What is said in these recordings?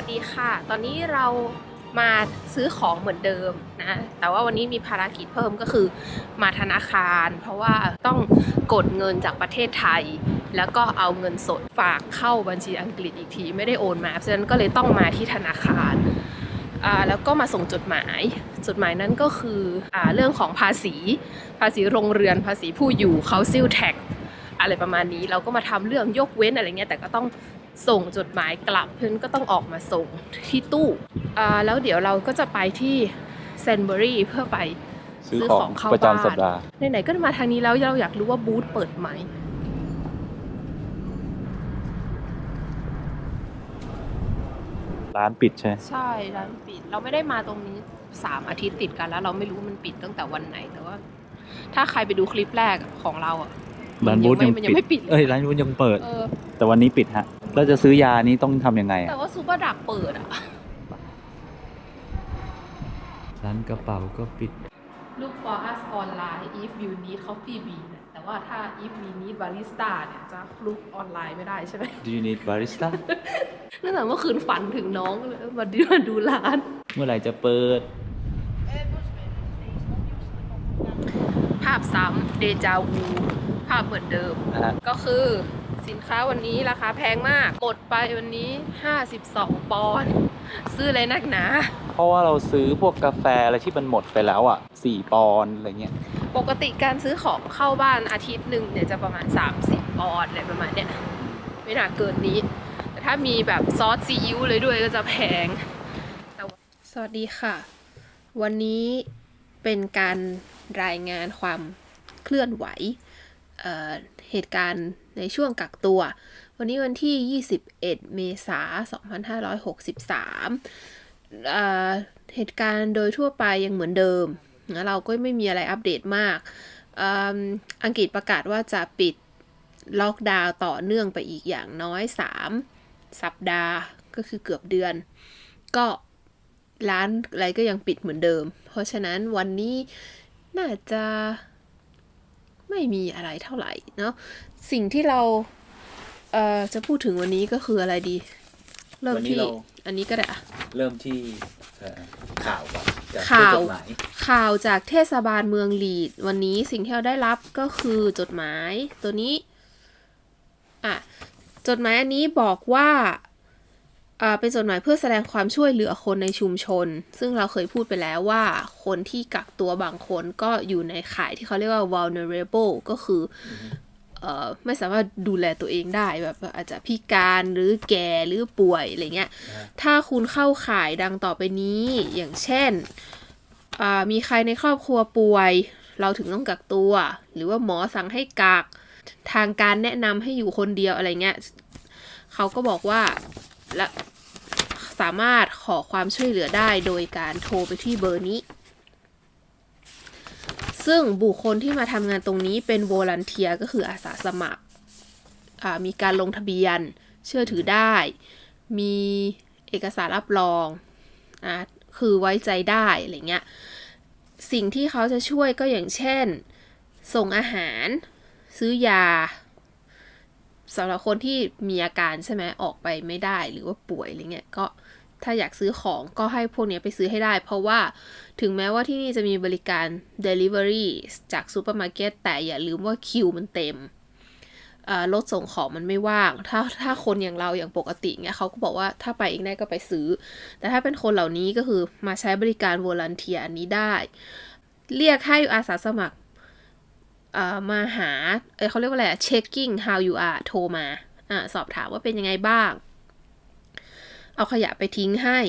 วัสดีค่ะ ตอนนี้เรามาซื้อของเหมือนเดิมนะ แต่ว่าวันนี้มีภารกิจเพิ่มก็คือมาธนาคาร เพราะว่าต้องกดเงินจากประเทศไทย แล้วก็เอาเงินสดฝากเข้าบัญชีอังกฤษอีกที ไม่ได้โอนมาเพราะฉะนั้นก็เลยต้องมาที่ธนาคารแล้วก็มาส่งจดหมาย จดหมายนั้นก็คืออเรื่องของภาษี ภาษีโรงเรือน ภาษีผู้อยู่ council tax อะไรประมาณนี้ เราก็มาทำเรื่องยกเว้นอะไรเงี้ย แต่ก็ต้อง ส่งจดหมายกลับเพื่อนก็ต้องออกมาส่งที่ตู้อ่าแล้วเดี๋ยวเราก็จะไปที่เซนเบอรี่เพื่อไปซื้อซื้อขขอองงเข้าประบ้านจำสัปดาห์ไหนๆก็มาทางนี้แล้วเราอยากรู้ว่าบูธเปิดไหมร้านปิดใช่ไหมใช่ร้านปิดเราไม่ได้มาตรงนี้สามอาทิตย์ติดกันแล้ว เราไม่รู้มันปิดตั้งแต่วันไหนแต่ว่า ถ้าใครไปดูคลิปแรกของเราอะร้านบูธยังมันยังไม่ปิปิดดเอ้ยร้านบูธยังเปิดเออแต่วันนี้ปิดฮะ แล้วจะซื้อยานี้ต้องทำยังไงแต่อะว่าซูเปอร์ดักเปิดอะ ร้านกระเป๋าก็ปิด Look for us online if you need coffee bean อะแต่ว่าถ้า if we need barista เนี่ยจะลุกออนไลน์ไม่ได้ใช่ไหม Do you need barista เนื่องจากเมื่อคืนฝันถึงน้องเลยมาดูมาดูร้าน เมื่อไหร่จะเปิด ภาพซ้ำเดจาวู ภาพเหมือนเดิม นะฮะ ก็คือ สินค้าวันนี้ราคาแพงมากกดไปวันนี้ 52 ปอนด์ซื้อเลยนักหนา เพราะว่าเราซื้อพวกกาแฟอะไรที่มันหมดไปแล้วอะสี่ปอนด์อะไรเงี้ย ปกติการซื้อของเข้าบ้านอาทิตย์หนึ่งเนี่ยจะประมาณ 30 ปอนด์อะไรประมาณเนี้ย ไม่น่าเกินนี้ แต่ถ้ามีแบบซอสซีอิ๊วเลยด้วยก็จะแพงแต่ว่าสวัสดีค่ะ วันนี้เป็นการรายงานความเคลื่อนไหว เหตุการณ์ในช่วงกักตัว วันนี้วันที่ 21 เมษายน 2563เอ่อเหตุการณ์โดยทั่วไปยังเหมือนเดิมนะเราก็ไม่มีอะไรอัปเดตมากอ,อังกฤษประกาศว่าจะปิดล็อกดาวน์ต่อเนื่องไปอีกอย่างน้อย 3 สัปดาห์ก็คือเกือบเดือน ก็ร้านอะไรก็ยังปิดเหมือนเดิม เพราะฉะนั้นวันนี้น่าจะ ไม่มีอะไรเท่าไหร่เนาะสิ่งที่เราเอ่อจะพูดถึงวันนี้ก็คืออะไรดี เริ่มวันนี้ที่เราอันนี้ก็ได้อะเริ่มที่เอ่อข่าวก่อนจากข่าวจดหมายข่าวจากเทศบาลเมืองลีด วันนี้สิ่งที่เราได้รับก็คือจดหมายตัวนี้อะจดหมายอันนี้บอกว่าอ่า เป็นจดหมายเพื่อแสดงความช่วยเหลือคนในชุมชน ซึ่งเราเคยพูดไปแล้วว่า คนที่กักตัวบางคนก็อยู่ในข่ายที่เขาเรียกว่า vulnerable ก็คืออเอ่อไม่สามารถดูแลตัวเองได้แบบอาจจะพิการหรือแก่หรือป่วยอะไรเงี้ย ถ้าคุณเข้าข่ายดังต่อไปนี้อย่างเช่นอ่ามีใครในครอบครัวป่วย เราถึงต้องกักตัว หรือว่าหมอสั่งให้กัก ทางการแนะนำให้อยู่คนเดียวอะไรเงี้ย เขาก็บอกว่า และสามารถขอความช่วยเหลือได้โดยการโทรไปที่เบอร์นี้ ซึ่งบุคคลที่มาทำงานตรงนี้เป็นโวลันเทียก็คืออาสาสมัคร มีการลงทะเบียน เชื่อถือได้ มีเอกสารรับรองอะคือไว้ใจได้อะไรเงี้ย สิ่งที่เขาจะช่วยก็อย่างเช่น ส่งอาหาร ซื้อยา สำหรับคนที่มีอาการใช่ไหมออกไปไม่ได้หรือว่าป่วยอะไรเงี้ยก็ถ้าอยากซื้อของก็ให้พวกนี้ไปซื้อให้ได้ เพราะว่าถึงแม้ว่าที่นี่จะมีบริการ Delivery จากซูเปอร์มาร์เก็ตแต่อย่าลืมว่าคิวมันเต็มรถส่งของมันไม่ว่าง ถ้าถ้าคนอย่างเราอย่างปกติเงี้ยเขาก็บอกว่าถ้าไปเองได้ก็ไปซื้อ แต่ถ้าเป็นคนเหล่านี้ก็คือมาใช้บริการวอลันเทียอันนี้ได้ เรียกให้อาสาสมัคร มาหาเเขาเรียกว่าอะไร checking how you are โทรมาอสอบถามว่าเป็นยังไงบ้าง เอาขยะไปทิ้งให้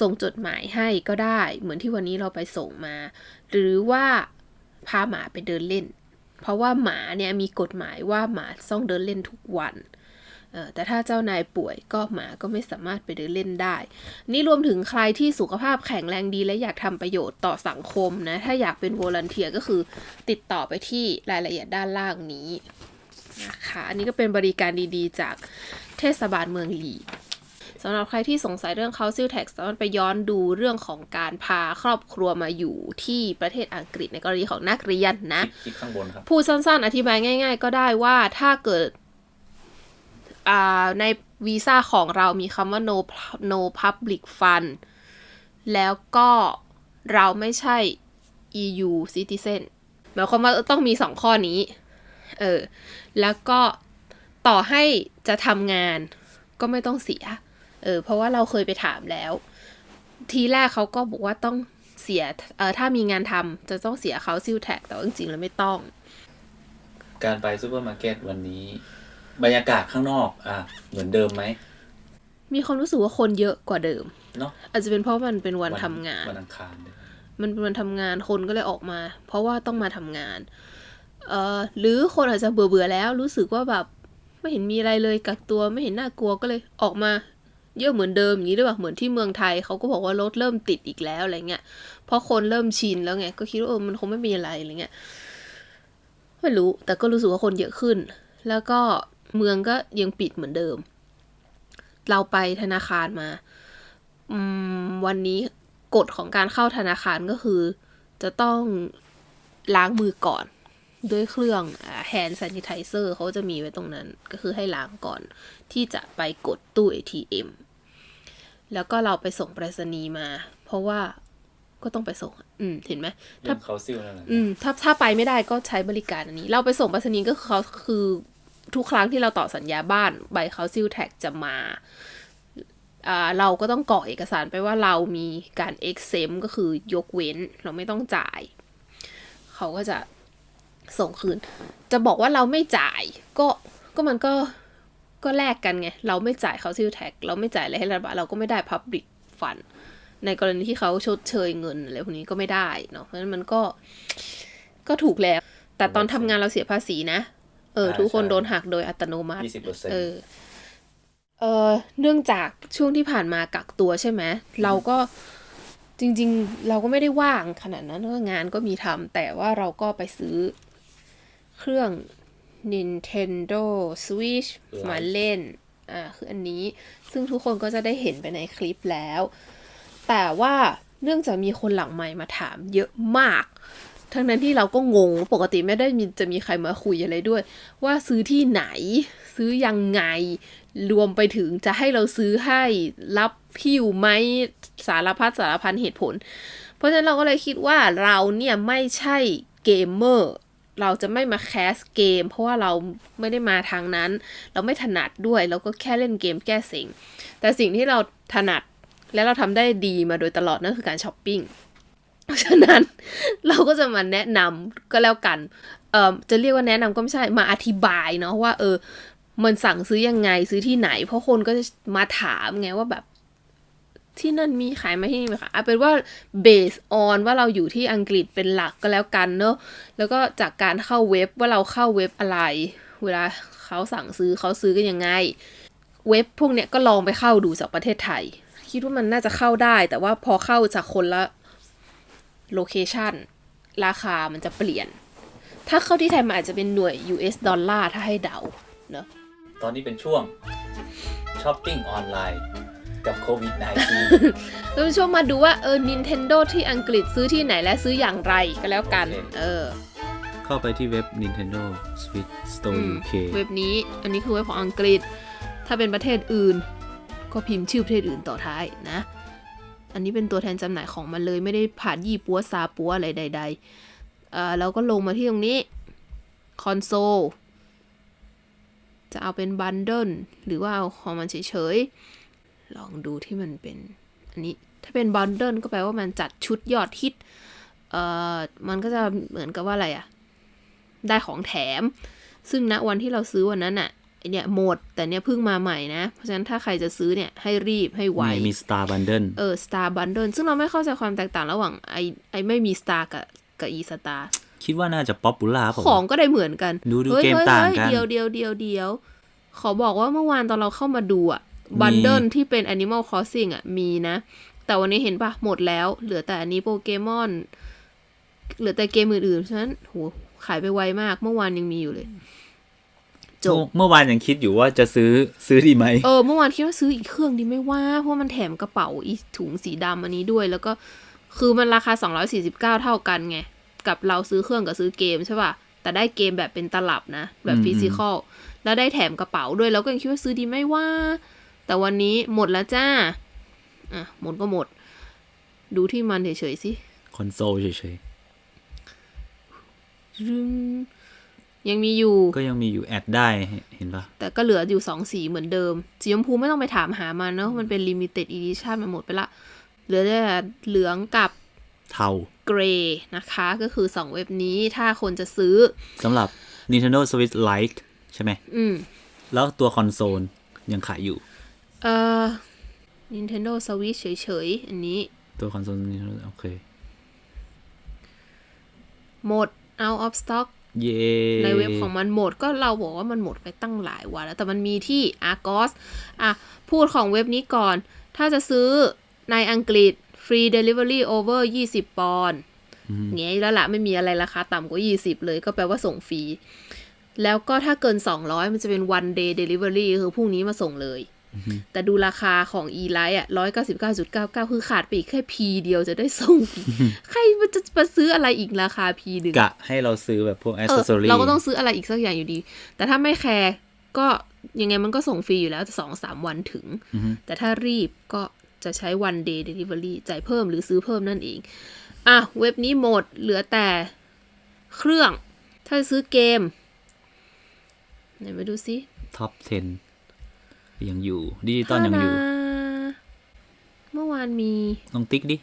ส่งจดหมายให้ก็ได้ เหมือนที่วันนี้เราไปส่งมา หรือว่าพาหมาไปเดินเล่น เพราะว่าหมาเนี่ยมีกฎหมายว่าหมาต้องเดินเล่นทุกวัน แต่ถ้าเจ้านายป่วยก็หมาก็ไม่สามารถไปเดินเล่นได้ นี่รวมถึงใครที่สุขภาพแข็งแรงดีและอยากทำประโยชน์ต่อสังคมนะ ถ้าอยากเป็นโวลันเทียก็คือติดต่อไปที่รายละเอียดด้านล่างนี้นะคะอันนี้ก็เป็นบริการดีๆ จากเทศบาลเมืองลีดสำหรับใครที่สงสัยเรื่อง Council Tax สามารถไปย้อนดูเรื่องของการพาครอบครัวมาอยู่ที่ประเทศอังกฤษในกรณีของนักเรียนนะคลิปข้างบนครับพูดสั้นๆ อธิบายง่าย ๆ ก็ได้ว่าถ้าเกิดอ่า ในวีซ่าของเรามีคำว่า no no public fund แล้วก็เราไม่ใช่ EU citizen หมายความว่าต้องมีสองข้อนี้ เออ แล้วก็ต่อให้จะทำงานก็ไม่ต้องเสีย เออ เพราะว่าเราเคยไปถามแล้ว ทีแรกเขาก็บอกว่าต้องเสีย เออถ้ามีงานทำจะต้องเสียเขาซิลแท็กแต่จริงๆแล้วไม่ต้อง การไปซูเปอร์มาร์เก็ตวันนี้ บรรยากาศข้างนอก อะ เหมือนเดิมไหม มีความรู้สึกว่าคนเยอะกว่าเดิม เนาะอาจจะเป็นเพราะมันเป็นวันทำงาน วันอังคารเนี่ยมันเป็นวันทำงานคนก็เลยออกมา เพราะว่าต้องมาทำงาน เอ่อหรือคนอาจจะเบื่อเบื่อๆแล้ว รู้สึกว่าแบบไม่เห็นมีอะไรเลยกักตัวไม่เห็นน่ากลัวก็เลยออกมา เยอะเหมือนเดิมอย่างนี้หรือเปล่าเหมือนที่เมืองไทยเขาก็บอกว่ารถเริ่มติดอีกแล้วอะไรเงี้ยเพราะคนเริ่มชินแล้วไงก็คิดว่าเออมันคงไม่มีอะไรอะไรเงี้ยไม่รู้แต่ก็รู้สึกว่าคนเยอะขึ้น แล้วก็ เมืองก็ยังปิดเหมือนเดิม เราไปธนาคารมาอืมวันนี้กฎของการเข้าธนาคารก็คือ จะต้องล้างมือก่อน ด้วยเครื่อง hand sanitizer เขาจะมีไว้ตรงนั้น ก็คือให้ล้างก่อนที่จะไปกดตู้ ATM แล้วก็เราไปส่งไปรษณีย์มา เพราะว่าก็ต้องไปส่ง อืม เห็นไหมเรื่องเขาซิลนั่นแหละอืม ถ้าถ้าไปไม่ได้ก็ใช้บริการอันนี้ เราไปส่งไปรษณีย์ก็คือเขาคือ ทุกครั้งที่เราต่อสัญญาบ้านใบเขาซิลแท็กจะมาเราก็ต้องกรอกเอกสารไปว่าเรามีการ exempt ก็คือยกเว้นเราไม่ต้องจ่าย เขาก็จะส่งคืน จะบอกว่าเราไม่จ่าย ก็ก็มันก็ก็แลกกันไง เราไม่จ่ายเขาซิลแท็กเราไม่จ่ายอะไรให้รัฐบาลเราก็ไม่ได้ public fund ในกรณีที่เขาชดเชยเงินอะไรพวกนี้ก็ไม่ได้เนาะเพราะฉะนั้นมันก็ก็ถูกแล้ว แต่ตอนทำงานเราเสียภาษีนะ เออ ทุกคนโดนหักโดยอัตโนมัติยี่สิบเปอร์เซ็นต์เออเออเนื่องจากช่วงที่ผ่านมากักตัวใช่ไหมเราก็จริง ๆ เราก็ไม่ได้ว่างขนาดนั้นเพราะงานก็มีทำแต่ว่าเราก็ไปซื้อเครื่อง Nintendo Switch มาเล่น อ่า คืออันนี้ ซึ่งทุกคนก็จะได้เห็นไปในคลิปแล้ว แต่ว่าเนื่องจากมีคนหลังไมค์มาถามเยอะมาก ทั้งนั้นที่เราก็งงปกติไม่ได้มีจะมีใครมาคุยอะไรด้วย ว่าซื้อที่ไหน ซื้อยังไง รวมไปถึงจะให้เราซื้อให้รับพิวไหมสารพัดสารพันเหตุผล เพราะฉะนั้นเราก็เลยคิดว่าเราเนี่ยไม่ใช่เกมเมอร์เราจะไม่มาแคสเกม เพราะว่าเราไม่ได้มาทางนั้น เราไม่ถนัดด้วยเราก็แค่เล่นเกมแก้เซ็งแต่สิ่งที่เราถนัดและเราทำได้ดีมาโดยตลอดนั่นคือการช้อปปิ้ง เพราะฉะนั้นเราก็จะมาแนะนำก็แล้วกันเอ่อจะเรียกว่าแนะนำก็ไม่ใช่มาอธิบายเนาะว่า เออ มันสั่งซื้อยังไงซื้อที่ไหน เพราะคนก็จะมาถามไงว่าแบบที่นั่นมีขายไหมที่นี่มีขายเอาเป็นว่า base on ว่าเราอยู่ที่อังกฤษเป็นหลักก็แล้วกันเนอะแล้วก็จากการเข้าเว็บว่าเราเข้าเว็บอะไร เวลาเขาสั่งซื้อเขาซื้อกันยังไง เว็บพวกเนี้ยก็ลองไปเข้าดูจากประเทศไทย คิดว่ามันน่าจะเข้าได้ แต่ว่าพอเข้าจากคนละ โลเคชันราคามันจะเปลี่ยน ถ้าเข้าที่ไทยมันอาจจะเป็นหน่วย US ดอลลาร์ถ้าให้เดาเนอะตอนนี้เป็นช่วงช้อปปิ้งออนไลน์กับโควิด -19 แล้วช่วงมาดูว่าเออ Nintendo ที่อังกฤษซื้อที่ไหนและซื้ออย่างไรก็แล้วกันโอเคเออ เข้าไปที่เว็บ Nintendo Switch Store อืม UK เว็บนี้อันนี้คือเว็บของอังกฤษ ถ้าเป็นประเทศอื่น ก็พิมพ์ชื่อประเทศอื่นต่อท้ายนะ อันนี้เป็นตัวแทนจำหน่ายของมันเลยไม่ได้ผ่านยี่ปัวซาปัวอะไรใดๆเอ่อเราก็ลงมาที่ตรงนี้คอนโซลจะเอาเป็นบันเดิลหรือว่าเอาของมันเฉยๆ ลองดูที่มันเป็น อันนี้ถ้าเป็นบันเดิลก็แปลว่ามันจัดชุดยอดฮิตเอ่อมันก็จะเหมือนกับว่าอะไรอะได้ของแถม ซึ่งณวันที่เราซื้อวันนั้นอะ เนี่ยหมดแต่เนี่ยเพิ่งมาใหม่นะ เพราะฉะนั้นถ้าใครจะซื้อเนี่ยให้รีบให้ไวมีมี Star Bundle เออ Star Bundle ซึ่งเราไม่เข้าใจความแตกต่างระหว่างไอไอไม่มี Star กับกับ e Star คิดว่าน่าจะป๊อปปูล่าผมของก็ได้เหมือนกัน ดูดูฮ้ยเกมฮ้ยต่างฮ้ยกัน เดียวเดียวเดียวเดียว ขอบอกว่าเมื่อวานตอนเราเข้ามาดูอะบันเดิลที่เป็น Animal Crossing อะมีนะ แต่วันนี้เห็นปะหมดแล้ว เหลือแต่อันนี้โปเกมอนเหลือแต่เกมอื่นๆฉะนั้นโหขายไปไวมากเมื่อวานยังมีอยู่เลย จบเมื่อเมื่อวานยังคิดอยู่ว่าจะซื้อซื้อดีไหมเออเมื่อวานคิดว่าซื้ออีกเครื่องดีไหม่ว่าเพราะมันแถมกระเป๋าอีถุงสีดำอันนี้ด้วย แล้วก็คือมันราคา 249 เท่ากันไง กับเราซื้อเครื่องกับซื้อเกมใช่ป่ะแต่ได้เกมแบบเป็นตลับนะ แบบอืมฟิสิกอลแล้วได้แถมกระเป๋าด้วยแล้วก็ยังคิดว่าซื้อดีไหม่ว่า แต่วันนี้หมดแล้วจ้าอะหมดก็หมด ดูที่มันเฉยๆสิคอนโซลเฉยรึง ยังมีอยู่ๆก็ยังมีอยู่แอดได้เห็นปะแต่ก็เหลืออยู่สองสีเหมือนเดิม สีชมพูไม่ต้องไปถามหามันเนาะมันเป็นลิมิเต็ดอีดิชันมันหมดไปละ เหลือแต่เหลืองกับเทาเกรย์นะคะ ก็คือสองเว็บนี้ถ้าคนจะซื้อสำหรับ Nintendo Switch Lite ใช่ไหมอืม แล้วตัวคอนโซลยังขายอยู่ เอ่อ Nintendo Switch เฉยๆ อันนี้ ตัวคอนโซล Nintendo โอเค หมด out of stock เย้ในเว็บของมันหมดก็เราบอกว่ามันหมดไปตั้งหลายวันแล้ว แต่มันมีที่ Argos อะ พูดของเว็บนี้ก่อน ถ้าจะซื้อในอังกฤษ free delivery over 20ปอนด์เงี้ยแล้วละไม่มีอะไรราคาต่ำกว่า 20 เลยก็แปลว่าส่งฟรี แล้วก็ถ้าเกิน 200 มันจะเป็น one day delivery คือพรุ่งนี้มาส่งเลย แต่ดูราคาของ e l i t e อะ199.99คือขาดไปอีกแค่ p เดียวจะได้ส่งฟรีใครมันจะมาซื้ออะไรอีกราคา p หนึ่งกะให้เราซื้อแบบพวกเออ accessory เราก็ต้องซื้ออะไรอีกสักอย่างอยู่ดี แต่ถ้าไม่แคร์ก็ยังไงมันก็ส่งฟรีอยู่แล้วสองสามวันถึง แต่ถ้ารีบก็จะใช้ one day delivery จ่ายเพิ่มหรือซื้อเพิ่มนั่นเอง อะ เว็บนี้หมดเหลือแต่เครื่อง ถ้าจะซื้อเกม ไหนมาดูซิท็อป 10 ยังอยู่ดิจิตอลยังอยู่ฮานาเมื่อวานมีลองติ๊กดิ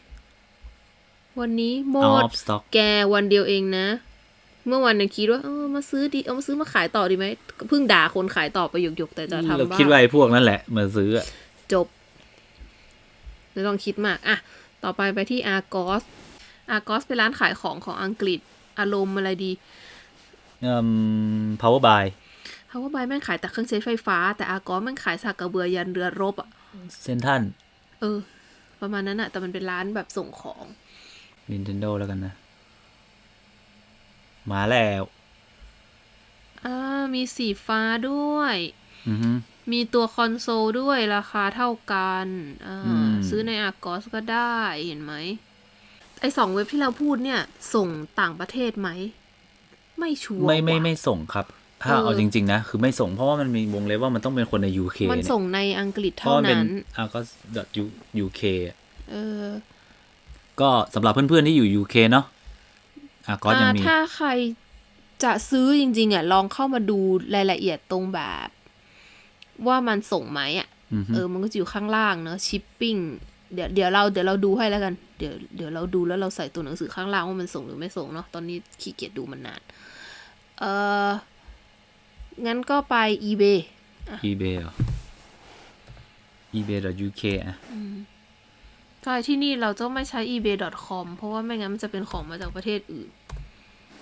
วันนี้หม out ด of stock แกวันเดียวเองนะ เมื่อวานยังคิดว่าเออมาซื้อดีเอามาซื้อมาขายต่อดีไหมเพิ่งด่าคนขายต่อไปหยกๆแต่จะทำเราบ้าคิดว่าไอ้พวกนั่นแหละมาซื้ออะจบไม่ต้องคิดมากอะต่อไปไปที่ Argos Argos เป็นร้านขายของของอังกฤษ อารมณ์อะไรดี เอ่ม power buy เพราะว่าบายแม่งขายแต่เครื่องใช้ไฟฟ้า แต่ Argos แม่งขายสากกระเบือยันเรือรบอะเซนทันเออ ประมาณนั้นอะแต่มันเป็นร้านแบบส่งของ Nintendo แล้วกันนะ มาแล้วอ่ามีสีฟ้าด้วย อือฮึมีตัวคอนโซลด้วยราคาเท่ากันอ่าอืมซื้อใน Argos ก็ได้เห็นไหม ไอสองเว็บที่เราพูดเนี่ย ส่งต่างประเทศไหม ไม่ชัวร์ไม่ไม่ว่ะไม่ส่งครับ ถ้าเออเอาจริง ๆ นะ คือไม่ส่งเพราะว่ามันมีวงเล็บว่ามันต้องเป็นคนใน UK มันเนี่ยส่งในอังกฤษเพราะเท่ามันเป็นนั้นอ่าก็ .uk อะเออ ก็สำหรับเพื่อนๆที่อยู่ UK เนาะอะก็ยังอ่ามีถ้าใครจะซื้อจริง ๆ อะ ลองเข้ามาดูรายละเอียดตรงแบบ ว่ามันส่งไหมอะอือฮึเออ มันก็จะอยู่ข้างล่างเนอะชิปปิ้งเดี๋ยวเดี๋ยวเราเดี๋ยวเราดูให้แล้วกัน เดี๋ยวเดี๋ยวเราดูแล้วเราใส่ตัวหนังสือข้างล่างว่ามันส่งหรือไม่ส่งเนาะตอนนี้ขี้เกียจดูมันนาน เออ งั้นก็ไป eBay eBay เหรอ eBay.uk อะใช่ที่นี่เราต้องไม่ใช้ ebay.com เพราะว่าไม่งั้นมันจะเป็นของมาจากประเทศอื่น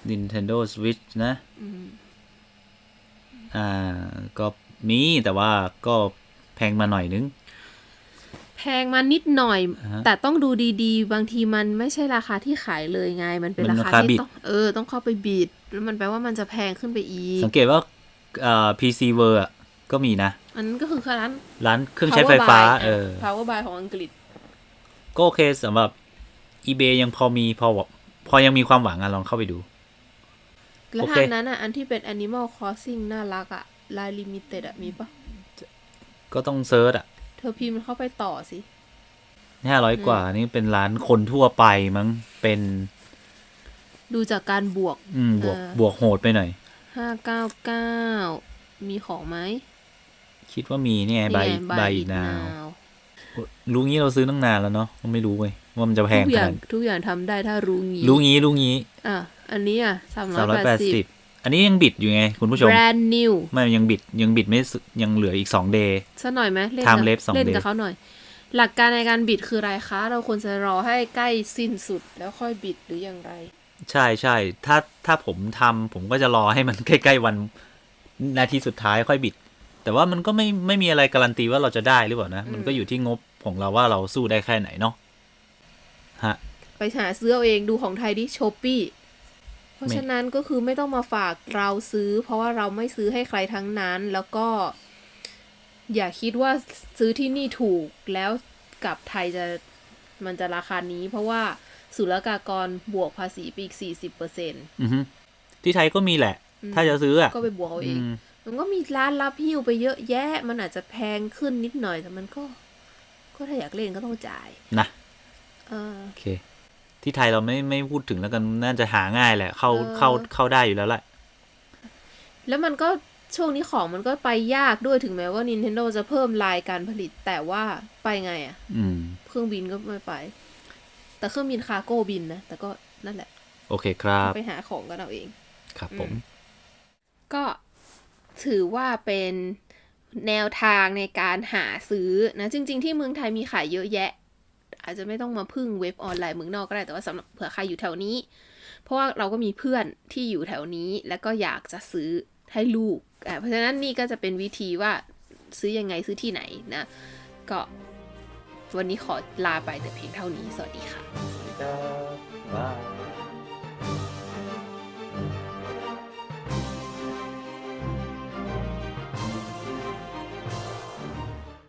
Nintendo Switch นะอ่า ก็มีแต่ว่าก็แพงมาหน่อยนึง แพงมานิดหน่อยอ่าฮะแต่ต้องดูดีๆ บางทีมันไม่ใช่ราคาที่ขายเลยไง มันเป็นมันราราคาคาที่บิดต้องเออ ต้องเข้าไปบิดแล้วมันแปลว่ามันจะแพงขึ้นไปอีก สังเกตว่า อ่า PC World อะก็มีนะ อันนั้นก็คือร้านร้านเครื่องใช้ไฟฟ้า Power Buy เออ Power Buy ของอังกฤษ ก็โอเคสำหรับ eBay ยังพอมีพอพอยังมีความหวังอะลองเข้าไปดู แล้วโอเคทางนั้นอะอันที่เป็น Animal Crossing น่ารักอะลายลิมิเต็ดอะมีปะก็ต้องเซิร์ชอะเธอพิมพ์เข้าไปต่อสิห้าร้อยกว่า นี่เป็นร้านคนทั่วไปมั้งเป็น ดูจากการบวก อืม บวกเออบวกโหดไปหน่อย ห้าเก้าเก้ามีของไหมคิดว่ามีเนี่ยใบนี่ไงใบ Buy It นาว Now รู้งี้เราซื้อตั้งนานแล้วเนาะก็ไม่รู้เว้ยว่ามันจะแพงทุกขอย่านาดงทุกอย่างทำได้ถ้ารู้งี้ รู้งี้รู้งี้ อะอันนี้อะสามร้อสามร้อยยแปแปดดสิสิบบอันนี้ยังบิดอยู่ไง คุณผู้ชมแบรนด์นิวไม่ยังบิดยังบิดไม่สุดยังเหลืออีกสองเดย์ซะหน่อยไหมเล่น Time กับ lapse สองเล่นเดือนกับเขาหน่อย หลักการในการบิดคืออะไรคะ เราควรจะรอให้ใกล้สิ้นสุดแล้วค่อยบิดหรืออย่างไร ใช่ใช่ถ้าถ้าผมทำผมก็จะรอให้มันใกล้ๆวันนาทีสุดท้ายค่อยบิด แต่ว่ามันก็ไม่ไม่มีอะไรการันตีว่าเราจะได้หรือเปล่านะ มันก็อยู่ที่งบของเราว่าเราสู้ได้แค่ไหนเนาะฮะไปหาซื้อเอาเองดูของไทยดิโชปี้เพราะฉะนั้นก็คือไม่ต้องมาฝากเราซื้อ เพราะว่าเราไม่ซื้อให้ใครทั้งนั้น แล้วก็ อย่าคิดว่าซื้อที่นี่ถูกแล้วกลับไทยจะมันจะราคานี้ เพราะว่า ศุลกากรบวกภาษีไปอีกสี่สิบเปอร์เซ็นอือฮึที่ไทยก็มีแหละ ถ้าจะซื้ออะ ก็ไปบวกเอาเองมเพมันก็มีร้านรับหิ้วไปเยอะแยะ มันอาจจะแพงขึ้นนิดหน่อยแต่มันก็ ก็ถ้าอยากเล่นก็ต้องจ่ายนะเออโอเค ที่ไทยเราไม่ไม่พูดถึงแล้วกันน่าจะหาง่ายแหละ เข้าเออเข้าเข้าได้อยู่แล้วแหละ แล้วมันก็ช่วงนี้ของมันก็ไปยากด้วยถึงแม้ว่า Nintendo จะเพิ่มลายการผลิตแต่ว่าไปไงอะอืมเครื่องบินก็ไม่ไป แต่เครื่องบินคาร์โก้บินนะ แต่ก็นั่นแหละ โอเคครับ ไปหาของกันเอาเอง ครับผม ก็ถือว่าเป็นแนวทางในการหาซื้อนะ จริง ๆ ที่เมืองไทยมีขายเยอะแยะ อาจจะไม่ต้องมาพึ่งเว็บออนไลน์เมืองนอกก็ได้แต่ว่าสำหรับเผื่อใครอยู่แถวนี้ เพราะว่าเราก็มีเพื่อนที่อยู่แถวนี้แล้วก็อยากจะซื้อให้ลูกอะเพราะฉะนั้นนี่ก็จะเป็นวิธีว่าซื้อยังไงซื้อที่ไหนนะ ก็ วันนี้ขอลาไปแต่เพียงเท่านี้ สวัสดีค่ะส